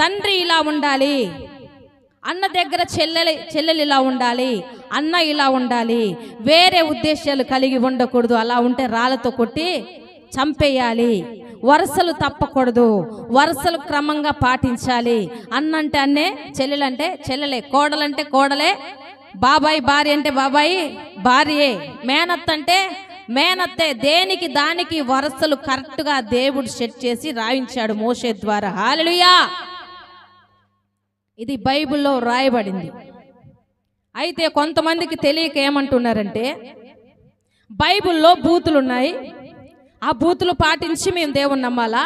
తండ్రి ఇలా ఉండాలి. అన్న దగ్గర చెల్లెలి చెల్లెలు ఇలా ఉండాలి. అన్న ఇలా ఉండాలి. వేరే ఉద్దేశాలు కలిగి ఉండకూడదు. అలా ఉంటే రాళ్ళతో కొట్టి చంపేయాలి. వరుసలు తప్పకూడదు. వరుసలు క్రమంగా పాటించాలి. అన్నంటే అన్నే చెల్లెలంటే చెల్లెలే. కోడలంటే కోడలే. బాబాయ్ భార్య అంటే బాబాయి భార్యే. మేనత్ అంటే మేనత్తే. దేనికి దానికి వరుసలు కరెక్ట్గా దేవుడు సెట్ చేసి రాయించాడు మోషే ద్వారా. హాలెలుయా! ఇది బైబిల్లో రాయబడింది. అయితే కొంతమందికి తెలియక ఏమంటున్నారంటే బైబిల్లో బూతులు ఉన్నాయి ఆ బూతులు పాటించి మేము దేవుని నమ్మాలా?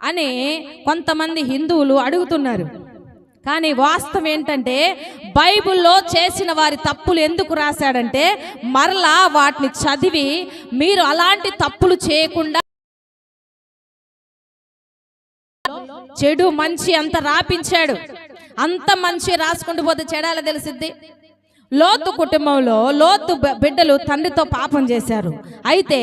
అని కొంతమంది హిందువులు అడుగుతున్నారు. కానీ వాస్తవం ఏంటంటే బైబిల్లో చేసిన వారి తప్పులు ఎందుకు రాశాడంటే మరలా వాటిని చదివి మీరు అలాంటి తప్పులు చేయకుండా చెడు మంచి అంత రాపించాడు. అంత మంచి రాసుకుంటూ పోతే చెడాల తెలిసిద్ది. లోతు కుటుంబంలో లోతు బిడ్డలు తండ్రితో పాపం చేశారు. అయితే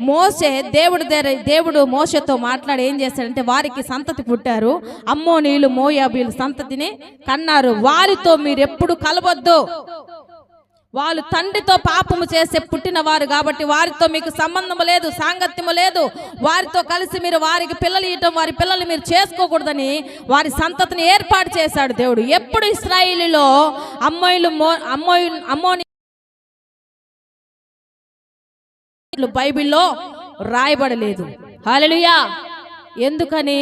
మోసే దేవుడు దగ్గర దేవుడు మోసతో మాట్లాడి ఏం చేశాడంటే వారికి సంతతి పుట్టారు. అమ్మోనీయులు మోయాబీలు సంతతిని కన్నారు. వారితో మీరు ఎప్పుడు కలవద్దు. వాళ్ళు తండ్రితో పాపము చేసే పుట్టినవారు కాబట్టి వారితో మీకు సంబంధము లేదు సాంగత్యము లేదు. వారితో కలిసి మీరు వారికి పిల్లలు ఇవ్వటం వారి పిల్లలు మీరు చేసుకోకూడదని వారి సంతతిని ఏర్పాటు చేశాడు దేవుడు. ఎప్పుడు ఇస్రాయిలీలో అమ్మాయిలు మో అమ్మోని బైబిల్లో రాయబడలేదు. హాలలుయా ఎందుకని?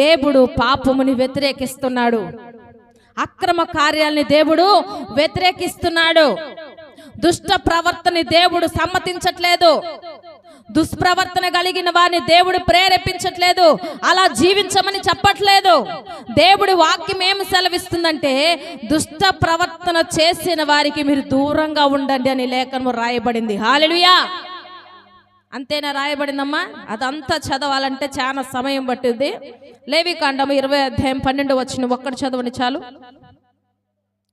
దేవుడు పాపముని వ్యతిరేకిస్తున్నాడు. అక్రమ కార్యాలని దేవుడు వ్యతిరేకిస్తున్నాడు. దుష్ట ప్రవర్తన దేవుడు సమ్మతించట్లేదు. దుష్ప్రవర్తన కలిగిన వారిని దేవుడు ప్రేరేపించట్లేదు. అలా జీవించమని చెప్పట్లేదు. దేవుడి వాక్యం ఏమి సెలవిస్తుందంటే దుష్ట ప్రవర్తన చేసిన వారికి మీరు దూరంగా ఉండండి అని లేఖనము రాయబడింది. హాలెలుయా! అంతేనా రాయబడిందమ్మా? అదంతా చదవాలంటే చాలా సమయం పట్టింది. లేవి కాండము ఇరవై అధ్యాయం పన్నెండు వచ్చిన ఒక్కటి చదవని చాలు.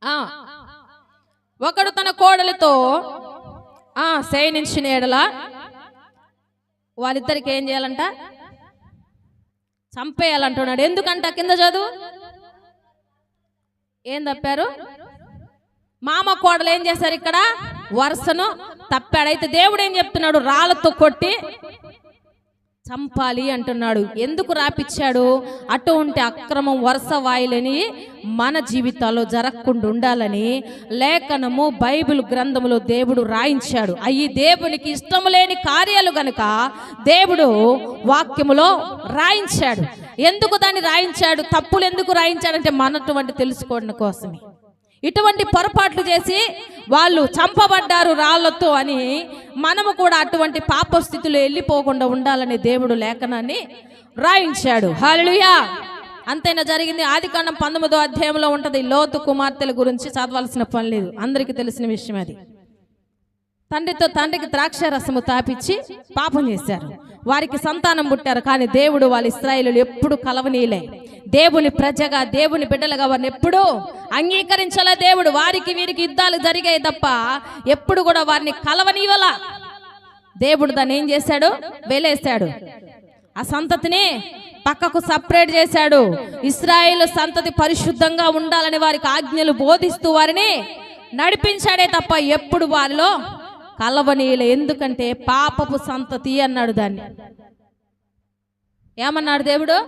ఆ ఒకడు తన కోడలితో ఆ శయనించిన ఎడల వాళ్ళిద్దరికి ఏం చేయాలంట? చంపేయాలంటున్నాడు. ఎందుకంట? కింద చదువు. ఏం తప్పారు? మామ కోడలు ఏం చేశారు ఇక్కడ? వరుసను తప్పాడు. అయితే దేవుడు ఏం చెప్తున్నాడు? రాళ్ళతో కొట్టి చంపాలి అంటున్నాడు. ఎందుకు రాపిచ్చాడు? అటువంటి అక్రమం వరుస వాయులని మన జీవితాల్లో జరగకుండా ఉండాలని లేఖనము బైబిల్ గ్రంథములో దేవుడు రాయించాడు. అయ్యి దేవునికి ఇష్టము లేని కార్యాలు గనుక దేవుడు వాక్యములో రాయించాడు. ఎందుకు దాన్ని రాయించాడు? తప్పులు ఎందుకు రాయించాడంటే మనటువంటి తెలుసుకోవడం కోసమే. ఇటువంటి పొరపాట్లు చేసి వాళ్ళు చంపబడ్డారు రాళ్ళతో అని మనము కూడా అటువంటి పాప స్థితిలో వెళ్ళిపోకుండా ఉండాలని దేవుడు లేఖనాన్ని రాయించాడు. హాలలుయా అంతైనా జరిగింది. ఆది కాండం పంతొమ్మిదో అధ్యాయంలో ఉంటుంది. లోతు కుమార్తెల గురించి చదవాల్సిన పని లేదు. అందరికీ తెలిసిన విషయం అది. తండ్రితో తండ్రికి ద్రాక్ష రసము తాపించి పాపం చేశారు. వారికి సంతానం పుట్టారు. కానీ దేవుడు వాళ్ళ ఇస్రాయిలు ఎప్పుడు కలవనీయలే. దేవుని ప్రజగా దేవుని బిడ్డలుగా వారిని ఎప్పుడూ అంగీకరించలే దేవుడు. వారికి వీరికి యుద్ధాలు జరిగాయి తప్ప ఎప్పుడు కూడా వారిని కలవనీయవల. దేవుడు దాన్ని ఏం చేశాడు? వెలేశాడు. ఆ సంతతిని పక్కకు సపరేట్ చేశాడు. ఇస్రాయేల్ సంతతి పరిశుద్ధంగా ఉండాలని వారికి ఆజ్ఞలు బోధిస్తూ వారిని నడిపించాడే తప్ప ఎప్పుడు వారిలో కలవనీయలే. ఎందుకంటే పాపపు సంతతి అన్నాడు దాన్ని. ఏమన్నాడు దేవుడు?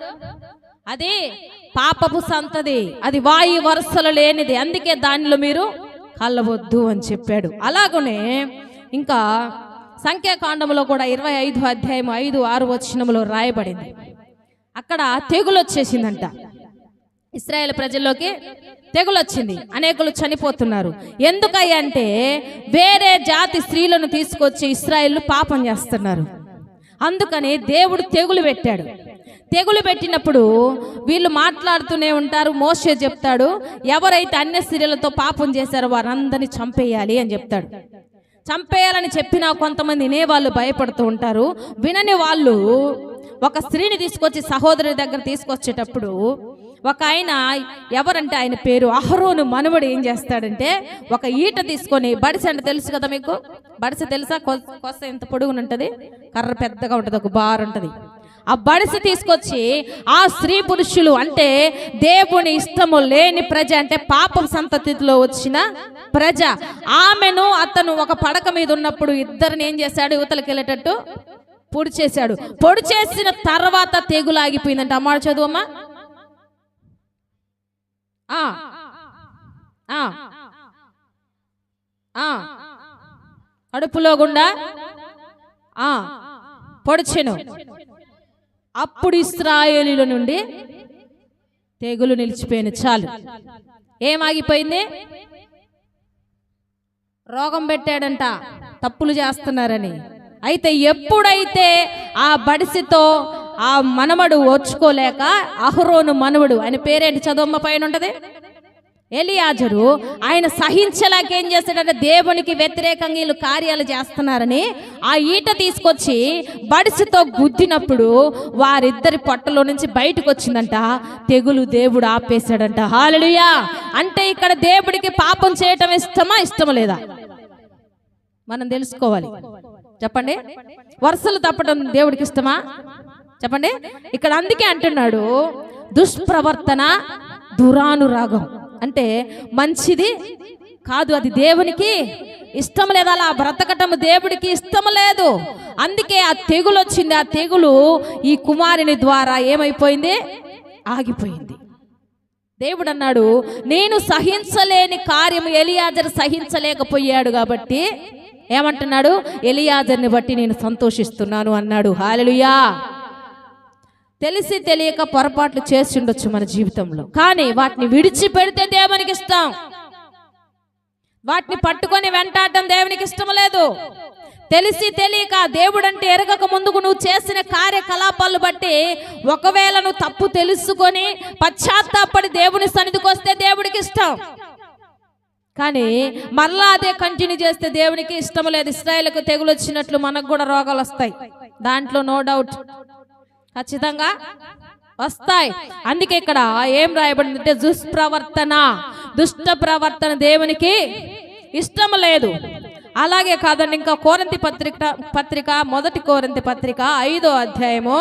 అది పాపపు సంతది. అది వాయు వరుసలు లేనిది. అందుకే దానిలో మీరు కలవద్దు అని చెప్పాడు. అలాగనే ఇంకా సంఖ్యాకాండంలో కూడా ఇరవై ఐదు అధ్యాయం ఐదు ఆరు వచ్చినములో రాయబడింది. అక్కడ తెగులు వచ్చేసిందంట. ఇస్రాయేల్ ప్రజల్లోకి తెగులు వచ్చింది. అనేకులు చనిపోతున్నారు. ఎందుకంటే వేరే జాతి స్త్రీలను తీసుకొచ్చి ఇస్రాయేల్ పాపం చేస్తున్నారు. అందుకని దేవుడు తెగులు పెట్టాడు. తెగులు పెట్టినప్పుడు వీళ్ళు మాట్లాడుతూనే ఉంటారు. మోసే చెప్తాడు ఎవరైతే అన్య స్త్రీలతో పాపం చేశారో వారందరినీ చంపేయాలి అని చెప్తాడు. చంపేయాలని చెప్పినా కొంతమంది వినేవాళ్ళు భయపడుతూ ఉంటారు. వినని వాళ్ళు ఒక స్త్రీని తీసుకొచ్చి సహోదరుడి దగ్గర తీసుకొచ్చేటప్పుడు ఒక ఆయన ఎవరంటే ఆయన పేరు? అహరోను మనవడు ఏం చేస్తాడంటే ఒక ఈట తీసుకొని బడిస అంటే తెలుసు కదా మీకు? బడిసె తెలుసా? కొ- కొస ఎంత పొడుగున ఉంటుంది కర్ర పెద్దగా ఉంటుంది ఒక బార్ ఉంటుంది. ఆ బడిసి తీసుకొచ్చి ఆ స్త్రీ పురుషులు అంటే దేవుని ఇష్టము లేని ప్రజ అంటే పాపం సంతతిలో వచ్చిన ప్రజ. ఆమెను అతను ఒక పడక మీద ఉన్నప్పుడు ఇద్దరిని ఏం చేశాడు? యువతలకు వెళ్ళేటట్టు పొడి చేశాడు. పొడి చేసిన తర్వాత తెగులు ఆగిపోయిందంట. అమ్మాడు చదువమ్మా. అడుపులో గుండా. పొడిచెను. అప్పుడు ఇస్రాయేలీల నుండి తెగులు నిలిచిపోయిన చాలు. ఏమాగిపోయింది రోగం పెట్టాడంట తప్పులు చేస్తున్నారని. అయితే ఎప్పుడైతే ఆ బడిసితో ఆ మనమడు ఓర్చుకోలేక అహరోను మనవడు ఆయన పేరేంటి చదువమ్మ పైన ఉంటది? ఎలియాజరు ఆయన సహించలేక ఏం చేస్తాడంటే దేవునికి వ్యతిరేకంగా వీళ్ళు కార్యాలు చేస్తున్నారని ఆ ఈట తీసుకొచ్చి బడిసితో గుద్దినప్పుడు వారిద్దరి పొట్టలో నుంచి బయటకు వచ్చిందంట. తెగులు దేవుడు ఆపేశాడంట. హాలలుయా అంటే ఇక్కడ దేవుడికి పాపం చేయటం ఇష్టమా ఇష్టం లేదా? మనం తెలుసుకోవాలి. చెప్పండి. వరుసలు తప్పడం దేవుడికి ఇష్టమా? చెప్పండి. ఇక్కడ అందుకే అంటున్నాడు దుష్ప్రవర్తన దురానురాగం. అంటే మంచిది కాదు అది దేవునికి ఇష్టం లేదు అలా బ్రతకటం దేవుడికి ఇష్టం లేదు. అందుకే ఆ తెగులు వచ్చింది ఆ తెగులు ఈ కుమారుని ద్వారా ఏమైపోయింది? ఆగిపోయింది. దేవుడు అన్నాడు నేను సహించలేని కార్యం ఎలియాజర్ సహించలేకపోయాడు కాబట్టి ఏమంటున్నాడు? ఎలియాజర్ని బట్టి నేను సంతోషిస్తున్నాను అన్నాడు. హాలలుయా! తెలిసి తెలియక పొరపాట్లు చేసి ఉండొచ్చు మన జీవితంలో. కానీ వాటిని విడిచిపెడితే దేవునికి ఇష్టం. వాటిని పట్టుకొని వెంటాడటం దేవునికి ఇష్టం లేదు. తెలిసి తెలియక దేవుడు అంటే ఎరగక ముందుకు నువ్వు చేసిన కార్యకలాపాలు బట్టి ఒకవేళ నువ్వు తప్పు తెలుసుకొని పశ్చాత్తాపడి దేవుని సన్నిధికి వస్తే దేవుడికి ఇష్టం. కానీ మళ్ళా అదే కంటిన్యూ చేస్తే దేవునికి ఇష్టం లేదు. ఇస్రాయల్కు తెగులు వచ్చినట్లు మనకు కూడా రోగాలు వస్తాయి. దాంట్లో నో డౌట్. ఖచ్చితంగా వస్తాయి. అందుకే ఇక్కడ ఏం రాయబడింది అంటే దుష్ప్రవర్తన. దుష్ట ప్రవర్తన దేవునికి ఇష్టం లేదు. అలాగే కాదండి ఇంకా కోరంతి పత్రిక పత్రిక మొదటి కోరంతి పత్రిక ఐదో అధ్యాయము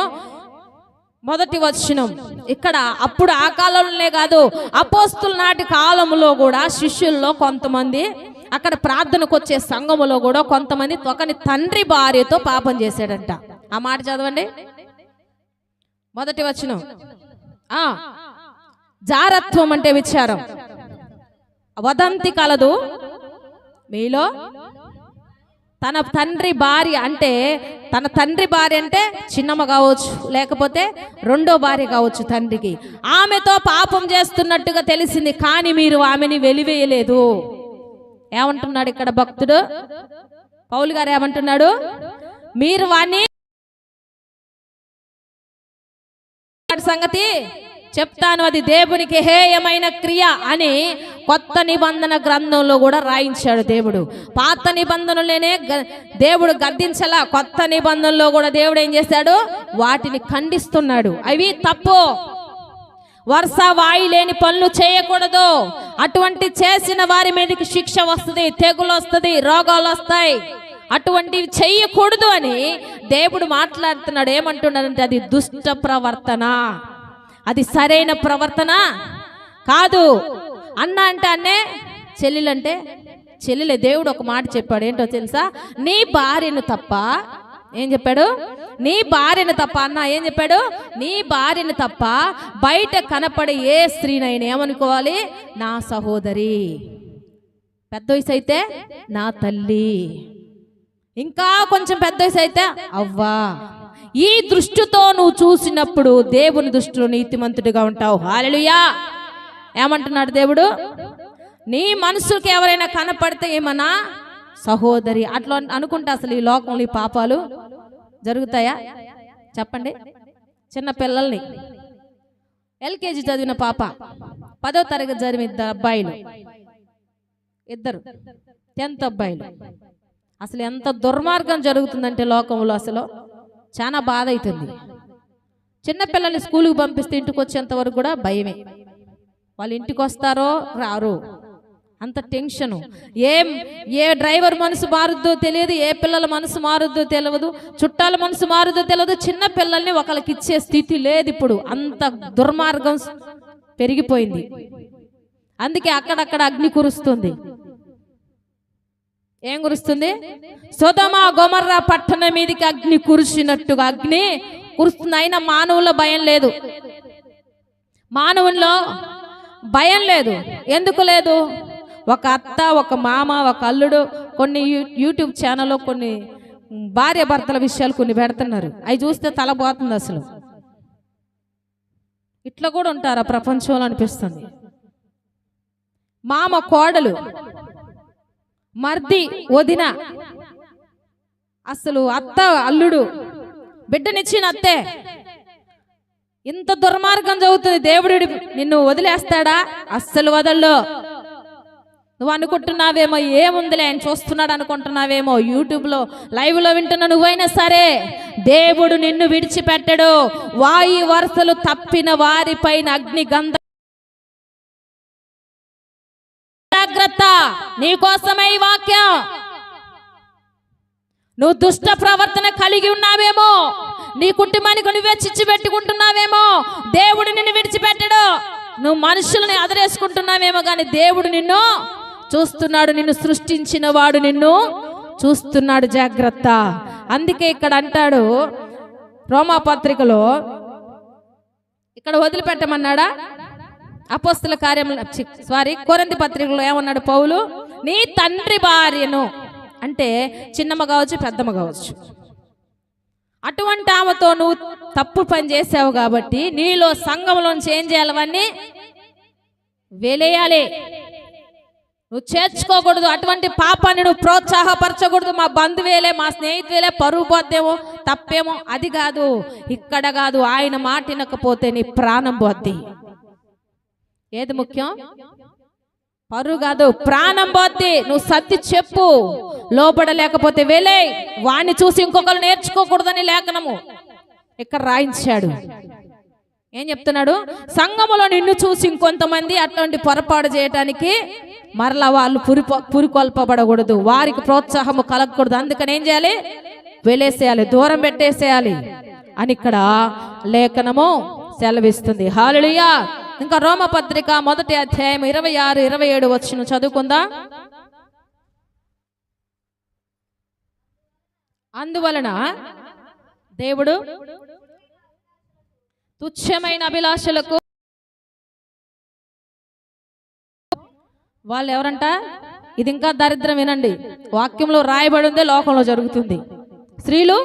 మొదటి వచనం. ఇక్కడ అప్పుడు ఆ కాలంలోనే కాదు అపోస్తుల నాటి కాలంలో కూడా శిష్యుల్లో కొంతమంది అక్కడ ప్రార్థనకు వచ్చే సంఘములో కూడా కొంతమంది ఒకని తండ్రి భార్యతో పాపం చేశాడంట. ఆ మాట చదవండి. మొదటి వచనం. ఆ. జారత్వం అంటే విచారం. వదంతి కలదు. మీలో తన తండ్రి భార్య అంటే తన తండ్రి భార్య అంటే చిన్నమ్మ కావచ్చు లేకపోతే రెండో భార్య కావచ్చు తండ్రికి. ఆమెతో పాపం చేస్తున్నట్టుగా తెలిసింది కానీ మీరు ఆమెని వెలివేయలేదు. ఏమంటున్నాడు ఇక్కడ భక్తుడు? పౌలు గారు ఏమంటున్నాడు? మీరు వాణ్ణి సంగతి? చెప్తాను అది దేవునికి హేయమైన క్రియ అని కొత్త నిబంధన గ్రంథంలో కూడా రాయించాడు దేవుడు. పాత నిబంధనలోనే దేవుడు గద్దించలా. కొత్త నిబంధనలో కూడా దేవుడు ఏం చేశాడు వాటిని ఖండిస్తున్నాడు. అవి తప్పు? వరుస వాయి లేని పనులు చేయకూడదు. అటువంటి చేసిన వారి మీదకి శిక్ష వస్తుంది తెగులు వస్తుంది రోగాలు వస్తాయి. అటువంటివి చెయ్యకూడదు అని దేవుడు మాట్లాడుతున్నాడు. ఏమంటున్నాడంటే అది దుష్ట ప్రవర్తన. అది సరైన ప్రవర్తన కాదు. అన్న అంటే అన్నే చెల్లెలంటే చెల్లెలే. దేవుడు ఒక మాట చెప్పాడు. ఏంటో తెలుసా? నీ భార్యను తప్ప ఏం చెప్పాడు? నీ భార్యను తప్ప అన్న ఏం చెప్పాడు? నీ భార్యను తప్ప బయట కనపడే ఏ స్త్రీనైనా ఏమనుకోవాలి? నా సహోదరి. పెద్ద వయసు అయితే నా తల్లి. ఇంకా కొంచెం పెద్ద వయసు అయితే అవ్వా. ఈ దృష్టితో నువ్వు చూసినప్పుడు దేవుని దృష్టిలో నీతిమంతుడిగా ఉంటావు. హాలెలుయా ఏమంటున్నాడు దేవుడు? నీ మనసుకి ఎవరైనా కనపడితే ఏమన్నా? సహోదరి. అట్లా అనుకుంటే అసలు ఈ లోకంలో ఈ పాపాలు జరుగుతాయా? చెప్పండి. చిన్న పిల్లల్ని. ఎల్కేజీ చదివిన పాప. పదో తరగతి చదివిన ఇద్దరు అబ్బాయిలు. ఇద్దరు. టెన్త్ అబ్బాయిలు. అసలు ఎంత దుర్మార్గం జరుగుతుందంటే లోకంలో అసలు? చాలా బాధ అవుతుంది. చిన్నపిల్లల్ని స్కూల్కి పంపిస్తే ఇంటికి వచ్చేంత వరకు కూడా భయమే. వాళ్ళు ఇంటికి వస్తారో రారు? అంత టెన్షను. ఏం ఏ డ్రైవర్ మనసు మారుద్దో తెలియదు ఏ పిల్లల మనసు మారుద్దో తెలియదు చుట్టాల మనసు మారుద్దో తెలియదు చిన్న పిల్లల్ని ఒకరికి ఇచ్చే స్థితి లేదు ఇప్పుడు. అంత దుర్మార్గం పెరిగిపోయింది. అందుకే అక్కడక్కడ అగ్ని కురుస్తుంది. ఏం కురుస్తుంది? సుధమా గోమర్రా పట్టణం మీదకి అగ్ని కురిసినట్టుగా అగ్ని కురుస్తుంది. అయినా మానవుల భయం లేదు. మానవుల్లో భయం లేదు. ఎందుకు లేదు? ఒక అత్త ఒక మామ ఒక అల్లుడు కొన్ని యూ- యూట్యూబ్ ఛానల్లో కొన్ని భార్య భర్తల విషయాలు కొన్ని పెడుతున్నారు. అవి చూస్తే తల పోతుంది అసలు. ఇట్లా కూడా ఉంటారా ప్రపంచంలో అనిపిస్తుంది. మామ కోడలు. మర్ది వదిన. అసలు అత్త అల్లుడు. బిడ్డనిచ్చిన అత్తే. ఇంత దుర్మార్గం చదువుతుంది దేవుడు నిన్ను వదిలేస్తాడా? అస్సలు వదల్లో. నువ్వు అనుకుంటున్నావేమో ఏముందిలే ఆయన చూస్తున్నాడు అనుకుంటున్నావేమో యూట్యూబ్లో లైవ్లో వింటున్న నువ్వైనా సరే. దేవుడు నిన్ను విడిచిపెట్టడు. వాయు వరుసలు తప్పిన వారిపైన అగ్ని గంధ జాగ్రత్త. నీకోసమే ఈ వాక్యం. నువ్వు దుష్ట ప్రవర్తన కలిగి ఉన్నావేమో. నీ కుటుంబానికి నువ్వే చిచ్చు పెట్టుకుంటున్నావేమో. దేవుడు నిన్ను విడిచిపెట్టడు. నువ్వు మనుషుల్ని అదరేసుకుంటున్నావేమో కానీ దేవుడు నిన్ను చూస్తున్నాడు నిన్ను సృష్టించిన వాడు నిన్ను చూస్తున్నాడు జాగ్రత్త. అందుకే ఇక్కడ అంటాడు రోమా పత్రికలో ఇక్కడ వదిలిపెట్టమన్నాడా? అపోస్తుల కార్యం సారీ కొరంది పత్రికలో ఏమన్నాడు పౌలు? నీ తండ్రి భార్యను. అంటే చిన్నమ్మ కావచ్చు పెద్దమ్మ కావచ్చు. అటువంటి ఆమెతో నువ్వు తప్పు పని చేసావు కాబట్టి నీలో సంఘంలోంచి ఏం చేయాలవన్నీ వెలేయాలి. నువ్వు చేర్చుకోకూడదు అటువంటి పాపాన్ని నువ్వు ప్రోత్సాహపరచకూడదు. మా బంధువేలే మా స్నేహితులే పరువు పోద్దేమో తప్పేమో అది కాదు. ఇక్కడ కాదు ఆయన మాట వినకపోతే నీ ప్రాణం పోద్ది. ఏది ముఖ్యం? పరువు కాదు ప్రాణం పోద్ది. నువ్వు సర్ది చెప్పు. లోపడలేకపోతే వెళ్ళే. వాణ్ణి చూసి ఇంకొకరు నేర్చుకోకూడదని లేఖనము. ఇక్కడ రాయించాడు. ఏం చెప్తున్నాడు? సంఘములో నిన్ను చూసి ఇంకొంతమంది అటువంటి పొరపాటు చేయటానికి మరలా వాళ్ళు పురి పురికొల్పబడకూడదు. వారికి ప్రోత్సాహము కలగకూడదు. అందుకని ఏం చేయాలి? వెలేసేయాలి దూరం పెట్టేసేయాలి. అని ఇక్కడ లేఖనము సెలవిస్తుంది. హాలుయా ఇంకా రోమపత్రిక మొదటి అధ్యాయం ఇరవై ఆరు ఇరవై ఏడు వచ్చిన చదువుకుందా? అందువలన దేవుడు తుచ్చమైన అభిలాషలకు వాళ్ళు ఎవరంట? ఇది ఇంకా దరిద్రం వినండి. వాక్యంలో రాయబడి ఉందే లోకంలో జరుగుతుంది. స్త్రీలు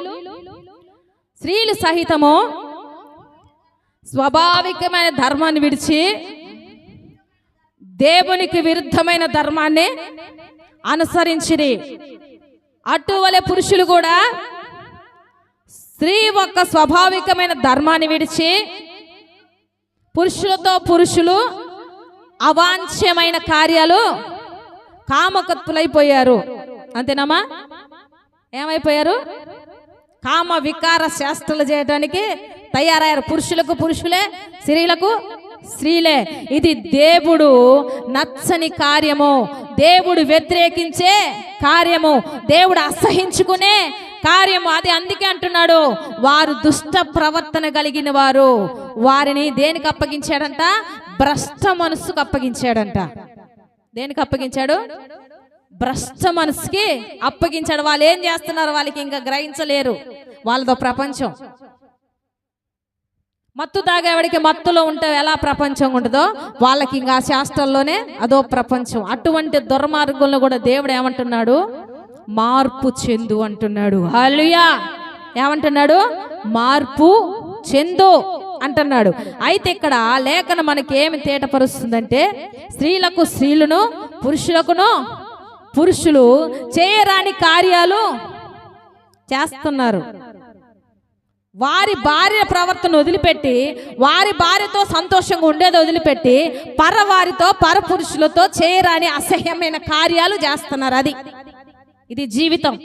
స్త్రీలు సహితము స్వాభావికమైన ధర్మాన్ని విడిచి దేవునికి విరుద్ధమైన ధర్మాన్ని అనుసరించిరి. అటువలే పురుషులు కూడా స్త్రీ యొక్క స్వాభావికమైన ధర్మాన్ని విడిచి పురుషులతో పురుషులు అవాంఛ్యమైన కార్యాలు కామకత్తులైపోయారు. అంతేనమ్మా ఏమైపోయారు? కామ వికార శాస్త్రాలు చేయడానికి తయారయ్యారు. పురుషులకు పురుషులే స్త్రీలకు స్త్రీలే. ఇది దేవుడు నచ్చని కార్యము. దేవుడు వ్యతిరేకించే కార్యము. దేవుడు అసహించుకునే కార్యము. అది అందుకే అంటున్నాడు వారు దుష్ట ప్రవర్తన కలిగిన వారు. వారిని దేనికి అప్పగించాడంట? భ్రష్ట మనస్సుకు అప్పగించాడంట. దేనికి అప్పగించాడు? భ్రష్ట మనసుకి అప్పగించాడు. వాళ్ళు ఏం చేస్తున్నారు? వాళ్ళకి ఇంకా గ్రహించలేరు. వాళ్ళతో ప్రపంచం. మత్తు తాగేవాడికి మత్తులో ఉంటే ఎలా ప్రపంచం ఉంటుందో వాళ్ళకి ఇంకా ఆ శాస్త్రంలోనే అదో ప్రపంచం. అటువంటి దుర్మార్గంలో కూడా దేవుడు ఏమంటున్నాడు? మార్పు చెందు అంటున్నాడు. హలుయా ఏమంటున్నాడు? మార్పు చెందు అంటున్నాడు. అయితే ఇక్కడ లేఖన మనకి ఏమి తేటపరుస్తుందంటే స్త్రీలకు స్త్రీలను పురుషులకును పురుషులు చేయరాని కార్యాలు చేస్తున్నారు. వారి భార్య ప్రవర్తన వదిలిపెట్టి వారి భార్యతో సంతోషంగా ఉండేది వదిలిపెట్టి పరవారితో పరపురుషులతో చేయరాని అసహ్యమైన కార్యాలు చేస్తున్నారు అది. ఇది జీవితం.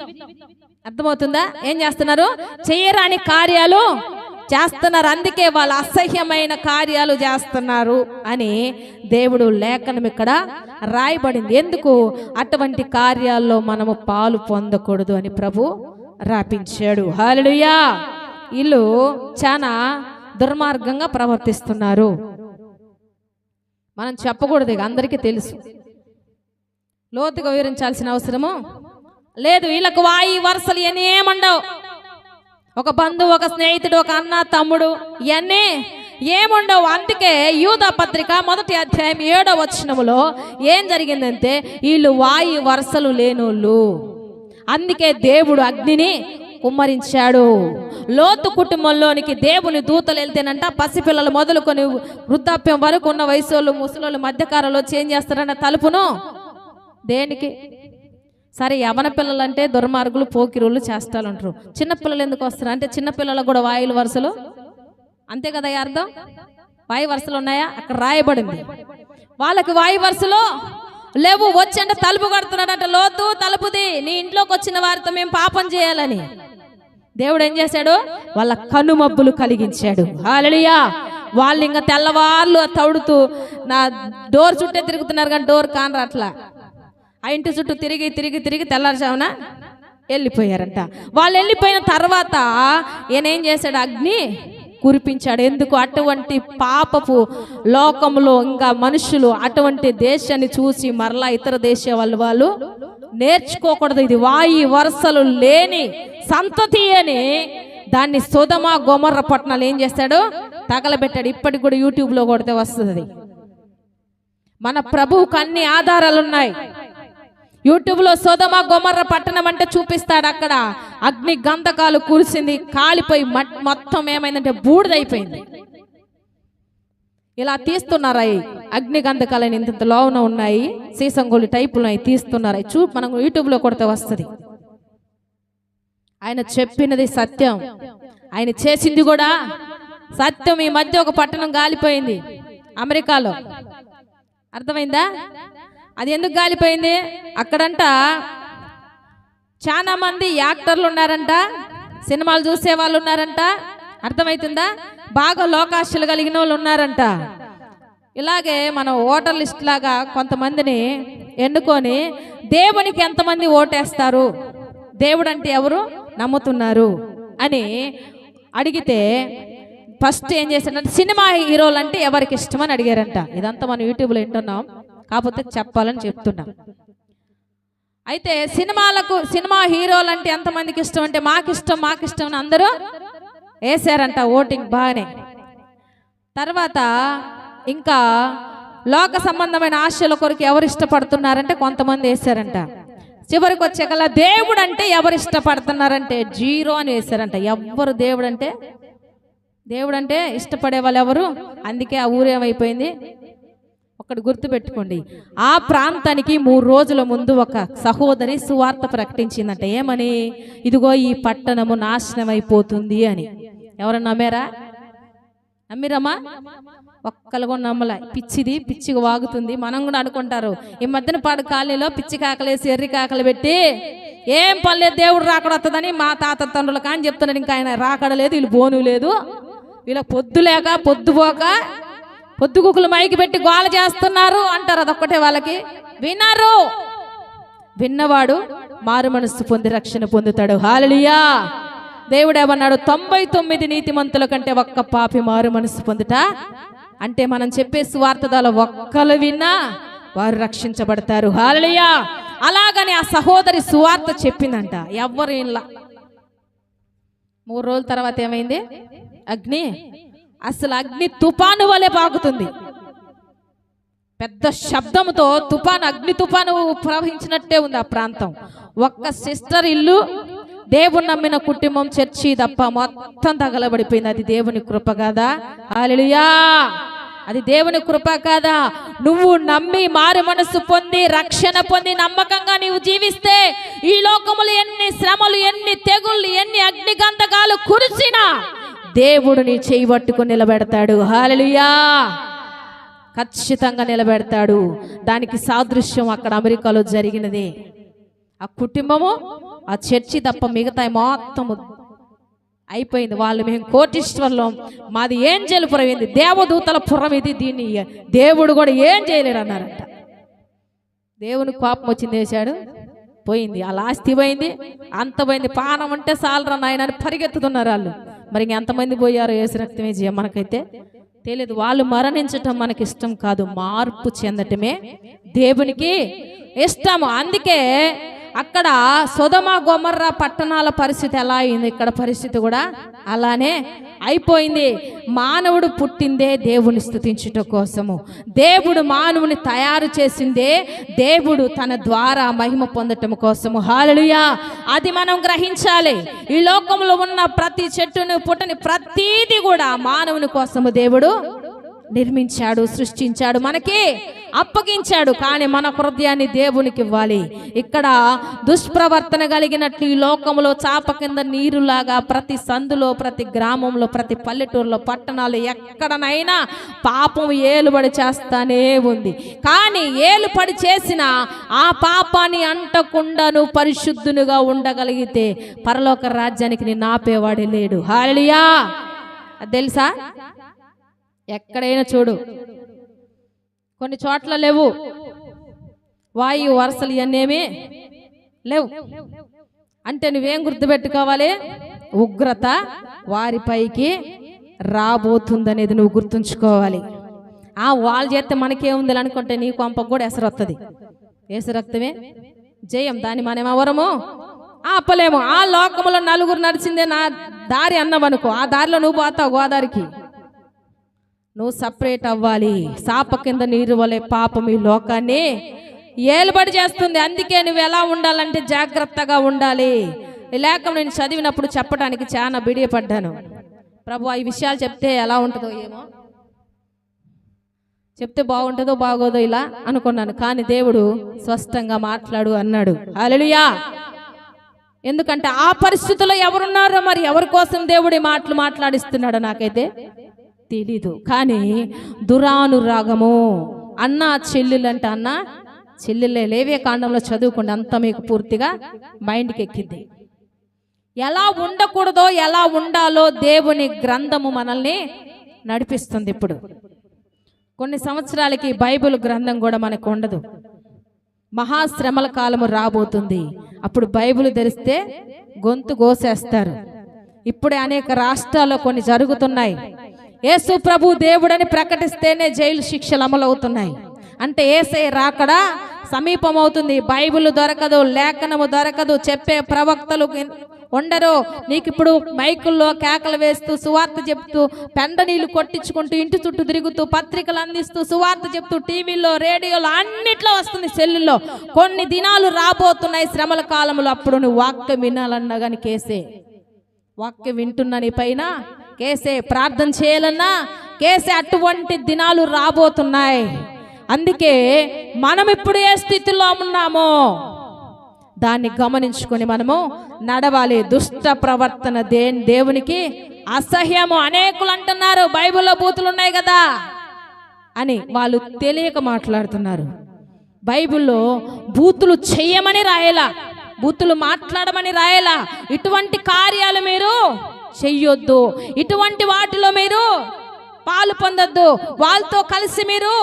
అర్థమవుతుందా? ఏం చేస్తున్నారు? చేయరాని కార్యాలు చేస్తున్నారు. అందుకే వాళ్ళు అసహ్యమైన కార్యాలు చేస్తున్నారు అని దేవుడు లేఖనం ఇక్కడ రాయబడింది. ఎందుకు? అటువంటి కార్యాల్లో మనము పాలు పొందకూడదు అని ప్రభు రాపించాడు. హాలలుయా వీళ్ళు చాలా దుర్మార్గంగా ప్రవర్తిస్తున్నారు. మనం చెప్పకూడదు ఇక అందరికీ తెలుసు. లోతుగా వివరించాల్సిన అవసరము? లేదు వీళ్ళకు వాయి వరుసలు ఏమండవు ఒక బంధువు ఒక స్నేహితుడు ఒక అన్న తమ్ముడు ఇవన్నీ ఏముండవు. అందుకే యూదా పత్రిక మొదటి అధ్యాయం ఏడో వచనములో ఏం జరిగిందంటే వీళ్ళు వాయి వరుసలు లేనోళ్ళు. అందుకే దేవుడు అగ్నిని కుమ్మరించాడు. లోతు కుటుంబంలోనికి దేవుని దూతలు వెళ్తేనంట పసిపిల్లలు మొదలుకొని వృద్ధాప్యం వరకు ఉన్న వయసు ముసలోళ్ళు మధ్యకాలంలో చేంజ్ చేస్తారన్న తలుపును దేనికి? సరే యవన పిల్లలంటే దుర్మార్గులు పోకిరులు చేస్తాలు ఉంటారు చిన్నపిల్లలు ఎందుకు వస్తారు? అంటే చిన్నపిల్లలకు కూడా వాయుల వరుసలు? అంతే కదా అర్థం? వాయు వరుసలు ఉన్నాయా? అక్కడ రాయబడింది. వాళ్ళకి వాయు వరుసలు లేవు వచ్చి అంటే తలుపు కడుతున్నాడంట. లోతు తలుపుది నీ ఇంట్లోకి వచ్చిన వారితో మేము పాపం చేయాలని. దేవుడు ఏం చేశాడు? వాళ్ళ కనుమబ్బులు కలిగించాడు. హాలడియా వాళ్ళు ఇంకా తెల్లవార్లు తౌడుతూ నా డోర్ చుట్టే తిరుగుతున్నారు కానీ డోర్ కానరా అట్లా ఆ ఇంటి చుట్టూ తిరిగి తిరిగి తిరిగి తెల్లారుజామున వెళ్ళిపోయారంట. వాళ్ళు వెళ్ళిపోయిన తర్వాత ఈయనేం చేశాడు? అగ్ని కురిపించాడు. ఎందుకు? అటువంటి పాపపు లోకంలో ఇంకా మనుషులు అటువంటి దేశాన్ని చూసి మరలా ఇతర దేశ వాళ్ళు వాళ్ళు నేర్చుకోకూడదు. ఇది వాయి వరుసలు లేని సంతతి అని దాన్ని సుధమ గొమర్ర పట్టణాలు ఏం చేస్తాడు? తగలబెట్టాడు. ఇప్పటికి కూడా యూట్యూబ్లో కొడితే వస్తుంది. మన ప్రభువుకు అన్ని ఆధారాలు ఉన్నాయి. యూట్యూబ్లో సోదమ గొమర్ర పట్టణం అంటే చూపిస్తాడు అక్కడ. అగ్ని గంధకాలు కురిసింది కాలిపోయి మట్- మొత్తం ఏమైందంటే బూడిదైపోయింది. ఇలా తీస్తున్నారాయి? అగ్నిగంధకాలని అగ్ని ఇంత లోన ఉన్నాయి సీసంగోలి టైపులు అవి తీస్తున్నారు చూ మనం యూట్యూబ్లో కొడితే వస్తుంది. ఆయన చెప్పినది సత్యం. ఆయన చేసింది కూడా సత్యం. ఈ మధ్య ఒక పట్టణం గాలిపోయింది అమెరికాలో. అర్థమైందా? అది ఎందుకు గాలిపోయింది? అక్కడంట చాలా మంది యాక్టర్లు ఉన్నారంట సినిమాలు చూసే వాళ్ళు ఉన్నారంట. అర్థమవుతుందా బాగా లోకాశలు కలిగిన వాళ్ళు ఉన్నారంట. ఇలాగే మనం ఓటర్ లిస్ట్ లాగా కొంతమందిని ఎన్నుకొని దేవునికి ఎంతమంది ఓటేస్తారు? దేవుడు అంటే ఎవరు? నమ్ముతున్నారు అని అడిగితే ఫస్ట్ ఏం చేశారంటే సినిమా హీరోలు అంటే ఎవరికి ఇష్టమని అడిగారంట. ఇదంతా మనం యూట్యూబ్లో వింటున్నాం. కాకపోతే చెప్పాలని చెప్తున్నాం. అయితే సినిమాలకు సినిమా హీరోలు అంటే ఎంతమందికి ఇష్టం? అంటే మాకు ఇష్టం మాకు ఇష్టం అని అందరూ వేసారంట ఓటింగ్ బాగానే. తర్వాత ఇంకా లోక సంబంధమైన ఆశల కొరకు ఎవరు ఇష్టపడుతున్నారంటే కొంతమంది వేసారంట. చివరికి వచ్చేకల్లా దేవుడు అంటే ఎవరు ఇష్టపడుతున్నారంటే జీరో అని వేశారంట ఎవ్వరు దేవుడు అంటే దేవుడు అంటే ఇష్టపడే వాళ్ళు ఎవరు? అందుకే ఆ ఊరేమైపోయింది ఒకటి గుర్తుపెట్టుకోండి. ఆ ప్రాంతానికి మూడు రోజుల ముందు ఒక సహోదరి సువార్త ప్రకటించిందంట. ఏమని? ఇదిగో ఈ పట్టణము నాశనం అయిపోతుంది అని. ఎవరు నమ్మారా? నమ్మిరమ్మా? ఒక్కలు కూడా నమ్మలే. పిచ్చిది పిచ్చిగా వాగుతుంది. మనం కూడా అనుకుంటారు. ఈ మధ్యన పాడు కాలనీలో పిచ్చి కాకలేసి ఎర్రి కాకలు పెట్టి ఏం పర్లేదు దేవుడు రాకడొస్తుందని మా తాత తండ్రులు కానీ చెప్తున్నాడు ఇంకా ఆయన రాకడ లేదు వీళ్ళు బోను లేదు. వీళ్ళ పొద్దు లేక పొద్దుపోక పొద్దుగుకులు మైకి పెట్టి గోల చేస్తున్నారు అంటారు అదొక్కటే వాళ్ళకి. వినరు. విన్నవాడు మారు మనస్సు పొంది రక్షణ పొందుతాడు. హాలియా దేవుడేమన్నాడు తొంభై తొమ్మిది నీతిమంతుల కంటే ఒక్క పాపి మారు మనసు పొందుట? అంటే మనం చెప్పే స్వార్థదాల ఒక్కలు విన్నా వారు రక్షించబడతారు. హాలలియా అలాగని ఆ సహోదరి సువార్త చెప్పిందంట. ఎవ్వరు ఇంలా మూడు రోజుల తర్వాత ఏమైంది? అగ్ని. అసలు అగ్ని తుఫాను వలె పాకుతుంది. పెద్ద శబ్దంతో తుఫాను అగ్ని తుఫాను ప్రవహించినట్టే ఉంది ఆ ప్రాంతం. ఒక్క సిస్టర్ ఇల్లు దేవుని నమ్మిన కుటుంబం చర్చి తప్ప మొత్తం తగలబడిపోయింది. అది దేవుని కృప కాదా? హల్లెలూయా! అది దేవుని కృప కాదా? నువ్వు నమ్మి మారు మనసు పొంది రక్షణ పొంది నమ్మకంగా నీవు జీవిస్తే ఈ లోకములు ఎన్ని శ్రమలు ఎన్ని తెగుళ్ళు ఎన్ని అగ్నిగంధకాలు కురిసినా దేవుడు నీ చేయి పట్టుకుని నిలబెడతాడు. హాలలుయా ఖచ్చితంగా నిలబెడతాడు. దానికి సాదృశ్యం అక్కడ అమెరికాలో జరిగినది. ఆ కుటుంబము ఆ చర్చి తప్ప మిగతా మొత్తము అయిపోయింది. వాళ్ళు మేము కోటీశ్వర్లం. మాది ఏం పురమైంది దేవదూతల పురం ఇది దీన్ని. దేవుడు కూడా ఏం చేయలేడు అన్నారంట దేవుని కోపం వచ్చింది. వేశాడు పోయింది. అలా ఆస్తి పోయింది. అంత పోయింది. పానం అంటే సాలరా నాయన అని పరిగెత్తుతున్నారు వాళ్ళు. మరి ఎంతమంది పోయారో ఏసు రక్తమే చేయ మనకైతే తెలియదు. వాళ్ళు మరణించటం మనకి ఇష్టం కాదు. మార్పు చెందటమే దేవునికి ఇష్టము. అందుకే అక్కడ సుధమ గొమర్ర పట్టణాల పరిస్థితి ఎలా అయింది? ఇక్కడ పరిస్థితి కూడా అలానే అయిపోయింది. మానవుడు పుట్టిందే దేవుని స్థుతించుట కోసము. దేవుడు మానవుని తయారు చేసిందే దేవుడు తన ద్వారా మహిమ పొందటం కోసము. హాలలుయా అది మనం గ్రహించాలి. ఈ లోకంలో ఉన్న ప్రతి చెట్టును పుట్టని ప్రతీది కూడా మానవుని కోసము దేవుడు నిర్మించాడు సృష్టించాడు మనకి అప్పగించాడు. కానీ మన హృదయాన్ని దేవునికి ఇవ్వాలి. ఇక్కడ దుష్ప్రవర్తన కలిగినట్లు ఈ లోకంలో చాప కింద నీరులాగా ప్రతి సందులో ప్రతి గ్రామంలో ప్రతి పల్లెటూరులో పట్టణాలు ఎక్కడనైనా పాపం ఏలుబడి చేస్తానే ఉంది. కానీ ఏలుపడి చేసిన ఆ పాపాన్ని అంటకుండా నువ్వు పరిశుద్ధునిగా ఉండగలిగితే పరలోక రాజ్యానికి నేను ఆపేవాడే లేడు. హాలియా తెలుసా? ఎక్కడైనా చూడు. కొన్ని చోట్ల లేవు. వాయు వరుసలు ఇవన్నేమి లేవు. అంటే నువ్వేం గుర్తుపెట్టుకోవాలి? ఉగ్రత వారిపైకి రాబోతుందనేది నువ్వు గుర్తుంచుకోవాలి. ఆ వాళ్ళు చేస్తే మనకేముంది అనుకుంటే నీ కొంపకు కూడా ఎసరు వస్తుంది ఎసరు రక్తమే? జయం. దాన్ని మనం ఎవరము ఆపలేము. ఆ లోకంలో నలుగురు నడిచిందే నా దారి అన్నవనుకో. ఆ దారిలో నువ్వు పోతావు గోదావరికి. నువ్వు సపరేట్ అవ్వాలి. సాప కింద నీరు వలె పాపం ఈ లోకాన్ని ఏలుబడి చేస్తుంది. అందుకే నువ్వు ఎలా ఉండాలంటే జాగ్రత్తగా ఉండాలి. ఈ లేఖ నేను చదివినప్పుడు చెప్పడానికి చాలా బిడియపడ్డాను ప్రభు ఈ విషయాలు చెప్తే ఎలా ఉంటుందో ఏమో? చెప్తే బాగుంటుందో బాగోదో ఇలా అనుకున్నాను. కానీ దేవుడు స్పష్టంగా మాట్లాడు అన్నాడు. అలలుయా ఎందుకంటే ఆ పరిస్థితుల్లో ఎవరున్నారో మరి ఎవరి కోసం దేవుడి మాటలు మాట్లాడిస్తున్నాడు నాకైతే తెలీదు. కానీ దురానురాగము. అన్న చెల్లెలంటే అన్న చెల్లెలే లేవే కాండంలో చదువుకోండి అంత మీకు పూర్తిగా మైండ్కి ఎక్కింది ఎలా ఉండకూడదో ఎలా ఉండాలో దేవుని గ్రంథము మనల్ని నడిపిస్తుంది ఇప్పుడు. కొన్ని సంవత్సరాలకి బైబిల్ గ్రంథం కూడా మనకు ఉండదు. మహాశ్రమల కాలము రాబోతుంది. అప్పుడు బైబిల్ తెరిస్తే గొంతు కోసేస్తారు. ఇప్పుడే అనేక రాష్ట్రాల్లో కొన్ని జరుగుతున్నాయి. యేసు ప్రభు దేవుడని ప్రకటిస్తేనే జైలు శిక్షలు అమలవుతున్నాయి. అంటే ఏసై రాకడా సమీపం అవుతుంది బైబిల్ దొరకదు లేఖనము దొరకదు చెప్పే ప్రవక్తలు ఉండరు. నీకు ఇప్పుడు మైకుల్లో కేకలు వేస్తూ సువార్త చెప్తూ పెండ నీళ్ళు కొట్టించుకుంటూ ఇంటి చుట్టూ తిరుగుతూ పత్రికలు అందిస్తూ సువార్త చెప్తూ టీవీలో రేడియోలో అన్నిట్లో వస్తుంది సెల్లుల్లో. కొన్ని దినాలు రాబోతున్నాయి శ్రమల కాలంలో అప్పుడు నువ్వు వాక్యం వినాలన్నా కానీ కేసే. వాక్యం వింటున్నా నీ పైన కేసే ప్రార్థన చేయాలన్నా కేసే అటువంటి దినాలు రాబోతున్నాయి. అందుకే మనం ఇప్పుడు ఏ స్థితిలో ఉన్నామో దాన్ని గమనించుకొని మనము నడవాలి. దుష్ట ప్రవర్తన దే దేవునికి అసహ్యము. అనేకులు అంటున్నారు బైబిల్లో బూతులు ఉన్నాయి కదా అని వాళ్ళు తెలియక మాట్లాడుతున్నారు. బైబిల్లో బూతులు చెయ్యమని రాయలా బూతులు మాట్లాడమని రాయలా. ఇటువంటి కార్యాలు మీరు చెయ్యొద్దు. ఇటువంటి వాటిలో మీరు పాలు పొందొద్దు. వాళ్ళతో కలిసి మీరు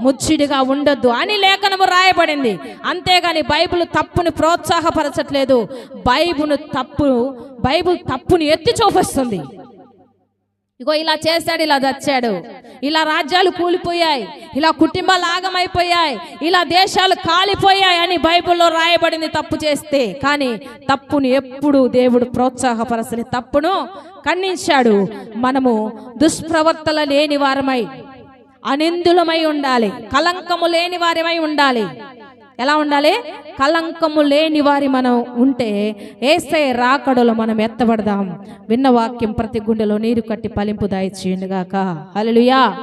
ముచ్చిడిగా ఉండొద్దు అని లేఖనము రాయబడింది. అంతేగాని బైబిల్ తప్పుని ప్రోత్సాహపరచట్లేదు. బైబుల్ తప్పు బైబుల్ తప్పుని ఎత్తి చూపిస్తుంది. ఇగో ఇలా చేశాడు ఇలా చచ్చాడు ఇలా రాజ్యాలు కూలిపోయాయి ఇలా కుటుంబాలు ఆగమైపోయాయి ఇలా దేశాలు కాలిపోయాయి అని బైబిల్లో రాయబడింది తప్పు చేస్తే. కానీ తప్పుని ఎప్పుడు దేవుడు ప్రోత్సాహపరచని తప్పును ఖండించాడు. మనము దుష్ప్రవర్తన లేని వారమై అనిందులమై ఉండాలి కలంకము లేని వారమై ఉండాలి. ఎలా ఉండాలి? కలంకము లేని వారి మనం ఉంటే ఏసై రాకడలో మనం ఎత్తబడదాం. విన్న వాక్యం ప్రతి గుండెలో నీరు కట్టి పలింపు దాయిచేయండి గాక హల్లెలూయా.